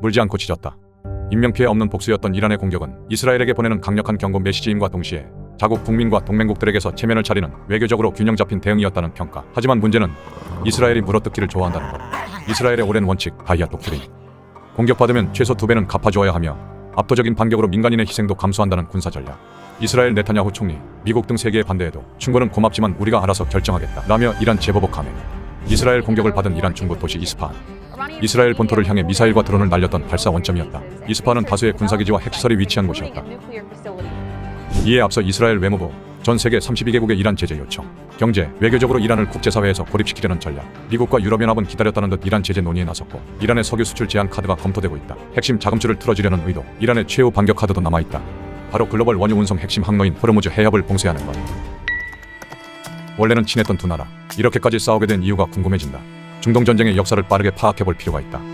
물지 않고 지졌다. 인명피해 없는 복수였던 이란의 공격은 이스라엘에게 보내는 강력한 경고 메시지임과 동시에 자국 국민과 동맹국들에게서 체면을 차리는 외교적으로 균형 잡힌 대응이었다는 평가. 하지만 문제는 이스라엘이 물어뜯기를 좋아한다는 것. 이스라엘의 오랜 원칙 바이아 독트린. 공격받으면 최소 두 배는 갚아주어야 하며 압도적인 반격으로 민간인의 희생도 감수한다는 군사 전략. 이스라엘 네타냐후 총리, 미국 등 세계의 반대에도 충고는 고맙지만 우리가 알아서 결정하겠다. 라며 이란 감행. 이스라엘 공격을 받은 이란 중부 도시 이스파한. 이스라엘 본토를 향해 미사일과 드론을 날렸던 발사 원점이었다. 이스파한은 다수의 군사기지와 핵시설이 위치한 곳이었다. 이에 앞서 이스라엘 외무부 전 세계 32개국의 이란 제재 요청, 경제, 외교적으로 이란을 국제사회에서 고립시키려는 전략, 미국과 유럽연합은 기다렸다는 듯 이란 제재 논의에 나섰고 이란의 석유 수출 제한 카드가 검토되고 있다. 핵심 자금줄을 틀어주려는 의도, 이란의 최후 반격 카드도 남아있다. 바로 글로벌 원유 운송 핵심 항로인 호르무즈 해협을 봉쇄하는 것. 원래는 친했던 두 나라, 이렇게까지 싸우게 된 이유가 궁금해진다. 중동 전쟁의 역사를 빠르게 파악해 볼 필요가 있다.